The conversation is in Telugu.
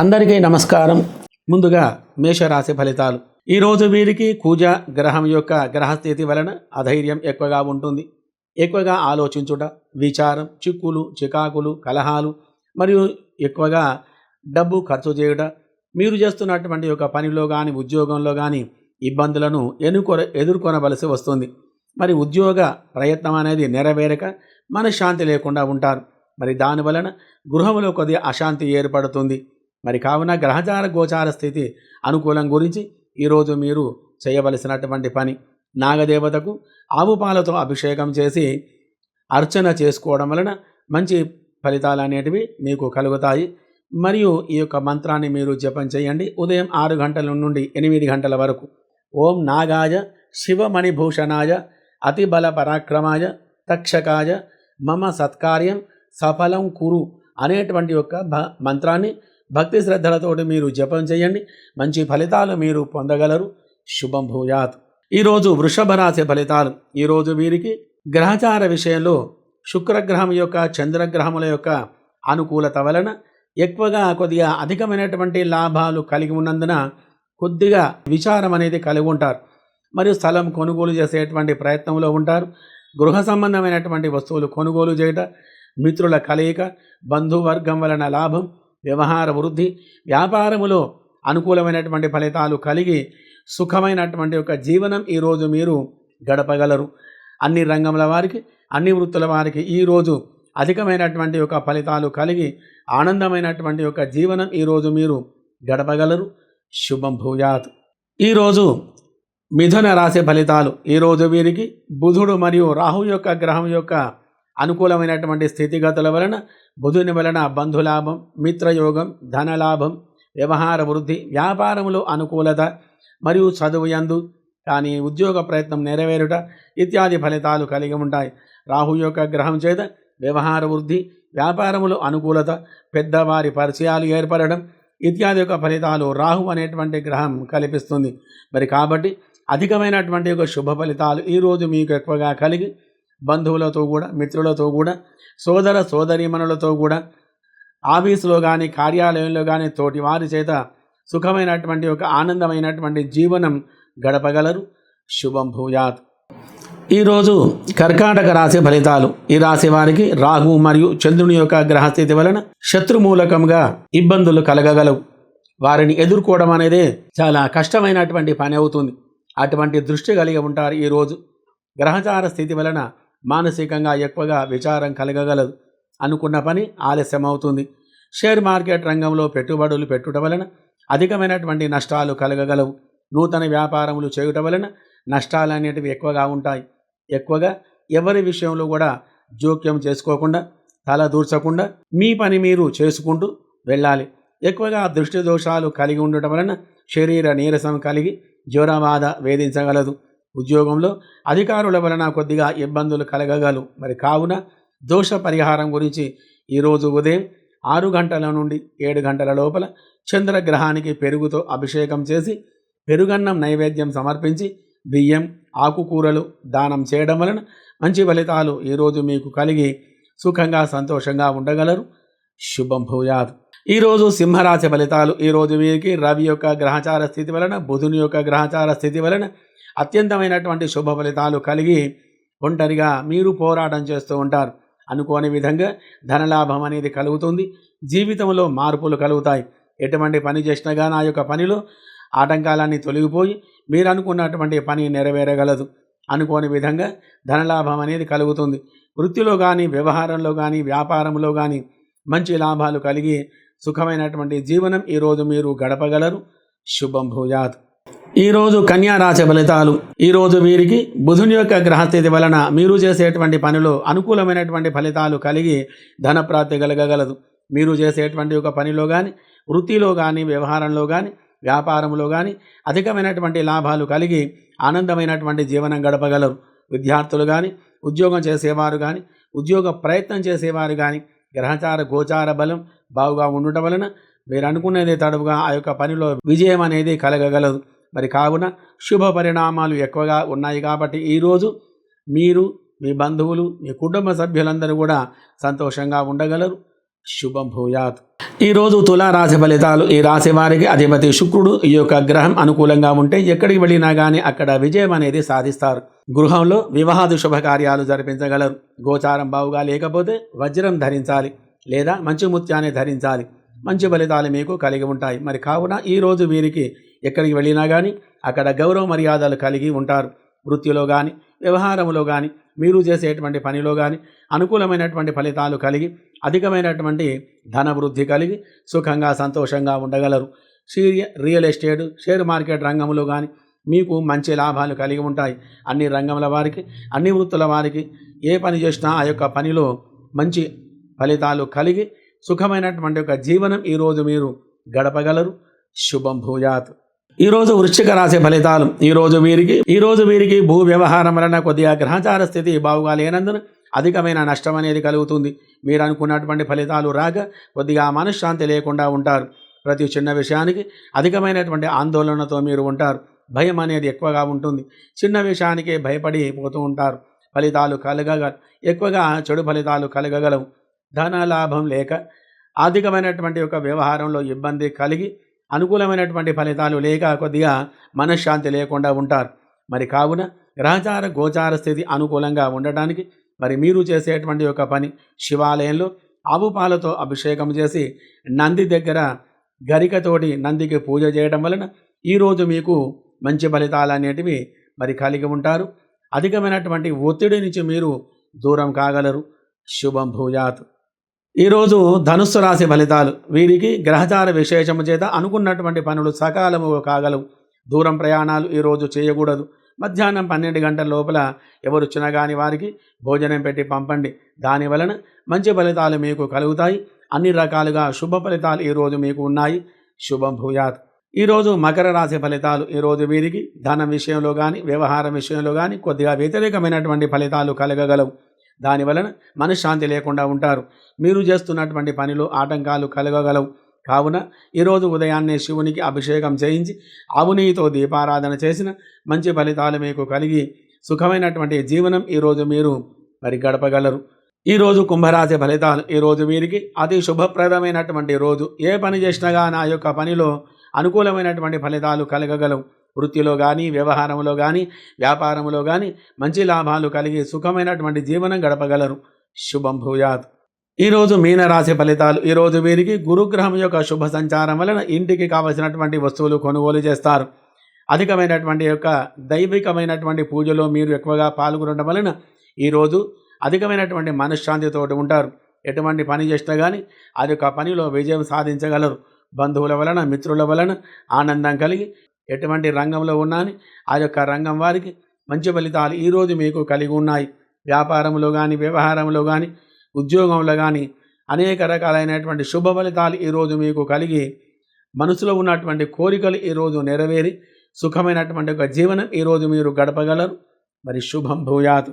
అందరికీ నమస్కారం. ముందుగా మేషరాశి ఫలితాలు. ఈరోజు వీరికి కూజ గ్రహం యొక్క గ్రహస్థితి వలన అధైర్యం ఎక్కువగా ఉంటుంది. ఎక్కువగా ఆలోచించుట విచారం చిక్కులు చికాకులు కలహాలు మరియు ఎక్కువగా డబ్బు ఖర్చు చేయుట మీరు చేస్తున్నటువంటి యొక్క పనిలో కానీ ఉద్యోగంలో కానీ ఇబ్బందులను ఎన్నుకొ ఎదుర్కొనవలసి వస్తుంది. మరి ఉద్యోగ ప్రయత్నం అనేది నెరవేరక మనశ్శాంతి లేకుండా ఉంటారు. మరి దాని వలన గృహంలో కొద్దిగా అశాంతి ఏర్పడుతుంది. మరి కావున గ్రహచార గోచార స్థితి అనుకూలం గురించి ఈరోజు మీరు చేయవలసినటువంటి పని. నాగదేవతకు ఆవు పాలతో అభిషేకం చేసి అర్చన చేసుకోవడం వలన మంచి ఫలితాలు అనేటివి మీకు కలుగుతాయి. మరియు ఈ యొక్క మంత్రాన్ని మీరు జపం చేయండి. ఉదయం ఆరు గంటల నుండి ఎనిమిది గంటల వరకు. ఓం నాగాయ శివమణిభూషణాయ అతిబల పరాక్రమాయ తక్షకాయ మమ సత్కార్యం సఫలం కురు అనేటువంటి యొక్క భ మంత్రాన్ని భక్తి శ్రద్ధలతోటి మీరు జపం చేయండి. మంచి ఫలితాలు మీరు పొందగలరు. శుభం భూయాత్. ఈరోజు వృషభ రాశి ఫలితాలు. ఈరోజు వీరికి గ్రహచార విషయంలో శుక్రగ్రహం యొక్క చంద్రగ్రహముల యొక్క అనుకూలత వలన ఎక్కువగా కొద్దిగా అధికమైనటువంటి లాభాలు కలిగి ఉన్నందున కొద్దిగా విచారం అనేది కలిగి ఉంటారు. మరియు స్థలం కొనుగోలు చేసేటువంటి ప్రయత్నంలో ఉంటారు. గృహ సంబంధమైనటువంటి వస్తువులు కొనుగోలు చేయట మిత్రుల కలయిక బంధువర్గం వలన లాభం వ్యవహార వృద్ధి వ్యాపారములో అనుకూలమైనటువంటి ఫలితాలు కలిగి సుఖమైనటువంటి యొక్క జీవనం ఈరోజు మీరు గడపగలరు. అన్ని రంగముల వారికి అన్ని వృత్తుల వారికి ఈరోజు అధికమైనటువంటి యొక్క ఫలితాలు కలిగి ఆనందమైనటువంటి యొక్క జీవనం ఈరోజు మీరు గడపగలరు. శుభం భూయాత్. ఈరోజు మిథున రాశి ఫలితాలు. ఈరోజు వీరికి బుధుడు మరియు రాహు యొక్క గ్రహం యొక్క అనుకూలమైనటువంటి స్థితిగతుల వలన బుధుని వలన బంధులాభం మిత్రయోగం ధనలాభం వ్యవహార వృద్ధి వ్యాపారములో అనుకూలత మరియు చదువు యందు కానీ ఉద్యోగ ప్రయత్నం నెరవేరుట ఇత్యాది ఫలితాలు కలిగి ఉంటాయి. రాహు యొక్క గ్రహం చేత వ్యవహార వృద్ధి వ్యాపారములో అనుకూలత పెద్దవారి పరిచయాలు ఏర్పడడం ఇత్యాది యొక్క ఫలితాలు రాహు అనేటువంటి గ్రహం కల్పిస్తుంది. మరి కాబట్టి అధికమైనటువంటి యొక్క శుభ ఫలితాలు ఈరోజు మీకు ఎక్కువగా కలిగి బంధువులతో కూడా మిత్రులతో కూడా సోదర సోదరీమణులతో కూడా ఆఫీసులో కానీ కార్యాలయంలో కానీ తోటి వారి చేత సుఖమైనటువంటి ఒక ఆనందమైనటువంటి జీవనం గడపగలరు. శుభం భూయాత్. ఈరోజు కర్కాటక రాశి ఫలితాలు. ఈ రాశి వారికి రాహు మరియు చంద్రుని యొక్క గ్రహస్థితి వలన శత్రుమూలకంగా ఇబ్బందులు కలగగలవు. వారిని ఎదుర్కోవడం అనేది చాలా కష్టమైనటువంటి పని అవుతుంది. అటువంటి దృష్టి కలిగి ఉంటారు ఈరోజు గ్రహచార స్థితి వలన మానసికంగా ఎక్కువగా విచారం కలగగలదు. అనుకున్న పని ఆలస్యం అవుతుంది షేర్ మార్కెట్ రంగంలో పెట్టుబడులు పెట్టుట వలన అధికమైనటువంటి నష్టాలు కలగగలవు. నూతన వ్యాపారములు చేయుట వలన నష్టాలు అనేటివి ఎక్కువగా ఉంటాయి. ఎక్కువగా ఎవరి విషయంలో కూడా జోక్యం చేసుకోకుండా తల దూర్చకుండా మీ పని మీరు చేసుకుంటూ వెళ్ళాలి. ఎక్కువగా దృష్టి దోషాలు కలిగి ఉండటం వలన శరీర నీరసం కలిగి జ్వరబాధ వేధించగలదు. ఉద్యోగంలో అధికారుల వలన కొద్దిగా ఇబ్బందులు కలగగలవు. మరి కావున దోష పరిహారం గురించి ఈరోజు ఉదయం ఆరు గంటల నుండి ఏడు గంటల లోపల చంద్రగ్రహానికి పెరుగుతో అభిషేకం చేసి పెరుగన్నం నైవేద్యం సమర్పించి బియ్యం ఆకుకూరలు దానం చేయడం వలన మంచి ఫలితాలు ఈరోజు మీకు కలిగి సుఖంగా సంతోషంగా ఉండగలరు. శుభం భూయాత్. ఈరోజు సింహరాశి ఫలితాలు. ఈరోజు వీరికి రవి యొక్క గ్రహచార స్థితి వలన బుధుని యొక్క గ్రహచార స్థితి వలన అత్యంతమైనటువంటి శుభ ఫలితాలు కలిగి ఒంటరిగా మీరు పోరాటం చేస్తూ ఉంటారు. అనుకోని విధంగా ధనలాభం అనేది కలుగుతుంది. జీవితంలో మార్పులు కలుగుతాయి. ఎటువంటి పని చేసినా కానీ ఆ యొక్క పనిలో ఆటంకాలన్నీ తొలగిపోయి మీరు అనుకున్నటువంటి పని నెరవేరగలదు. అనుకోని విధంగా ధనలాభం అనేది కలుగుతుంది. వృత్తిలో కానీ వ్యవహారంలో కానీ వ్యాపారంలో కానీ మంచి లాభాలు కలిగి సుఖమైనటువంటి జీవనం ఈరోజు మీరు గడపగలరు. శుభం భూజాత్ ఈరోజు కన్యా రాశి ఫలితాలు. ఈరోజు వీరికి బుధుని యొక్క గ్రహస్థితి వలన మీరు చేసేటువంటి పనిలో అనుకూలమైనటువంటి ఫలితాలు కలిగి ధనప్రాప్తి కలగగలదు. మీరు చేసేటువంటి ఒక పనిలో కానీ వృత్తిలో కానీ వ్యవహారంలో కానీ వ్యాపారంలో కానీ అధికమైనటువంటి లాభాలు కలిగి ఆనందమైనటువంటి జీవనం గడపగలరు. విద్యార్థులు కానీ ఉద్యోగం చేసేవారు కానీ ఉద్యోగ ప్రయత్నం చేసేవారు కానీ గ్రహచార గోచార బలం బాగుగా ఉండటం వలన మీరు అనుకునేది తడువుగా ఆ యొక్క పనిలో విజయం అనేది కలగగలదు. మరి కావున శుభ పరిణామాలు ఎక్కువగా ఉన్నాయి కాబట్టి ఈరోజు మీరు మీ బంధువులు మీ కుటుంబ సభ్యులందరూ కూడా సంతోషంగా ఉండగలరు. శుభం భూయాత్. ఈరోజు రోజు రాశి ఫలితాలు ఈ రాశి వారికి అధిపతి శుక్రుడు ఈ యొక్క గ్రహం అనుకూలంగా ఉంటే ఎక్కడికి వెళ్ళినా కానీ అక్కడ విజయం అనేది సాధిస్తారు. గృహంలో వివాహాది శుభకార్యాలు జరిపించగలరు. గోచారం బావుగా లేకపోతే వజ్రం ధరించాలి లేదా మంచి ముత్యాన్ని ధరించాలి. మంచి ఫలితాలు మీకు కలిగి ఉంటాయి. మరి కావున ఈ రోజు వీరికి ఎక్కడికి వెళ్ళినా కానీ అక్కడ గౌరవ మర్యాదలు కలిగి ఉంటారు. వృత్తిలో కానీ వ్యవహారంలో కానీ మీరు చేసేటువంటి పనిలో కానీ అనుకూలమైనటువంటి ఫలితాలు కలిగి అధికమైనటువంటి ధన వృద్ధి కలిగి సుఖంగా సంతోషంగా ఉండగలరు. సీరియ రియల్ ఎస్టేట్ షేర్ మార్కెట్ రంగంలో కానీ మీకు మంచి లాభాలు కలిగి ఉంటాయి. అన్ని రంగముల వారికి అన్ని వృత్తుల వారికి ఏ పని చేసినా ఆ యొక్క పనిలో మంచి ఫలితాలు కలిగి సుఖమైనటువంటి ఒక జీవనం ఈరోజు మీరు గడపగలరు. శుభం భూయాత్. ఈరోజు వృశ్చిక రాశి ఫలితాలు ఈరోజు వీరికి ఈరోజు వీరికి భూ వ్యవహారం వలన కొద్దిగా గ్రహచార స్థితి బాగుగా లేనందున అధికమైన నష్టం అనేది కలుగుతుంది. మీరు అనుకున్నటువంటి ఫలితాలు రాక కొద్దిగా మనశ్శాంతి లేకుండా ఉంటారు. ప్రతి చిన్న విషయానికి అధికమైనటువంటి ఆందోళనతో మీరు ఉంటారు. భయం అనేది ఎక్కువగా ఉంటుంది. చిన్న విషయానికే భయపడి పోతూ ఉంటారు. ఫలితాలు కలగగ ఎక్కువగా చెడు ఫలితాలు కలగగలవు. ధన లాభం లేక ఆర్థికమైనటువంటి ఒక వ్యవహారంలో ఇబ్బంది కలిగి అనుకూలమైనటువంటి ఫలితాలు లేక కొద్దిగా మనశ్శాంతి లేకుండా ఉంటారు. మరి కావున గ్రహచార గోచార స్థితి అనుకూలంగా ఉండటానికి మరి మీరు చేసేటువంటి ఒక పని శివాలయంలో ఆవు పాలతో అభిషేకం చేసి నంది దగ్గర గరికతోటి నందికి పూజ చేయడం వలన ఈరోజు మీకు మంచి ఫలితాలు అనేటివి మరి కలిగి ఉంటారు. అధికమైనటువంటి ఒత్తిడి నుంచి మీరు దూరం కాగలరు. శుభం భూయాత్. ఈరోజు ధనుస్సు రాశి ఫలితాలు. వీరికి గ్రహచార విశేషము చేత అనుకున్నటువంటి పనులు సకాలము కాగలవు. దూరం ప్రయాణాలు ఈరోజు చేయకూడదు. మధ్యాహ్నం పన్నెండు గంటల లోపల ఎవరు వచ్చినా కానీ వారికి భోజనం పెట్టి పంపండి. దాని వలన మంచి ఫలితాలు మీకు కలుగుతాయి. అన్ని రకాలుగా శుభ ఫలితాలు ఈరోజు మీకు ఉన్నాయి. శుభం భూయాత్. ఈరోజు మకర రాశి ఫలితాలు. ఈరోజు వీరికి ధనం విషయంలో కానీ వ్యవహారం విషయంలో కానీ కొద్దిగా వ్యతిరేకమైనటువంటి ఫలితాలు కలగగలవు. దాని వలన మనశ్శాంతి లేకుండా ఉంటారు. మీరు చేస్తున్నటువంటి పనిలో ఆటంకాలు కలగగలవు. కావున ఈరోజు ఉదయాన్నే శివునికి అభిషేకం చేయించి ఆవునీతో దీపారాధన చేసిన మంచి ఫలితాలు మీకు కలిగి సుఖమైనటువంటి జీవనం ఈరోజు మీరు మరి గడపగలరు ఈరోజు కుంభరాశి ఫలితాలు ఈరోజు వీరికి అతి శుభప్రదమైనటువంటి రోజు. ఏ పని చేసినా కానీ ఆ యొక్క పనిలో అనుకూలమైనటువంటి ఫలితాలు కలగగలవు. వృత్తిలో కానీ వ్యవహారంలో కానీ వ్యాపారంలో కానీ మంచి లాభాలు కలిగి సుఖమైనటువంటి జీవనం గడపగలరు. శుభం భూయాత్. ఈరోజు మీనరాశి ఫలితాలు. ఈరోజు వీరికి గురుగ్రహం యొక్క శుభ సంచారం వలన ఇంటికి కావలసినటువంటి వస్తువులు కొనుగోలు చేస్తారు. అధికమైనటువంటి యొక్క దైవికమైనటువంటి పూజలో మీరు ఎక్కువగా పాల్గొనడం వలన ఈరోజు అధికమైనటువంటి మనశ్శాంతితోటి ఉంటారు. ఎటువంటి పని చేసినా కానీ ఆ యొక్క పనిలో విజయం సాధించగలరు. బంధువుల వలన మిత్రుల వలన ఆనందం కలిగి ఎటువంటి రంగంలో ఉన్నాని ఆ యొక్క రంగం వారికి మంచి ఫలితాలు ఈరోజు మీకు కలిగి ఉన్నాయి. వ్యాపారంలో కానీ వ్యవహారంలో కానీ ఉద్యోగంలో కానీ అనేక రకాలైనటువంటి శుభ ఫలితాలు ఈరోజు మీకు కలిగి మనసులో ఉన్నటువంటి కోరికలు ఈరోజు నెరవేరి సుఖమైనటువంటి ఒక జీవనం ఈరోజు మీరు గడపగలరు. మరి శుభం భూయాత్.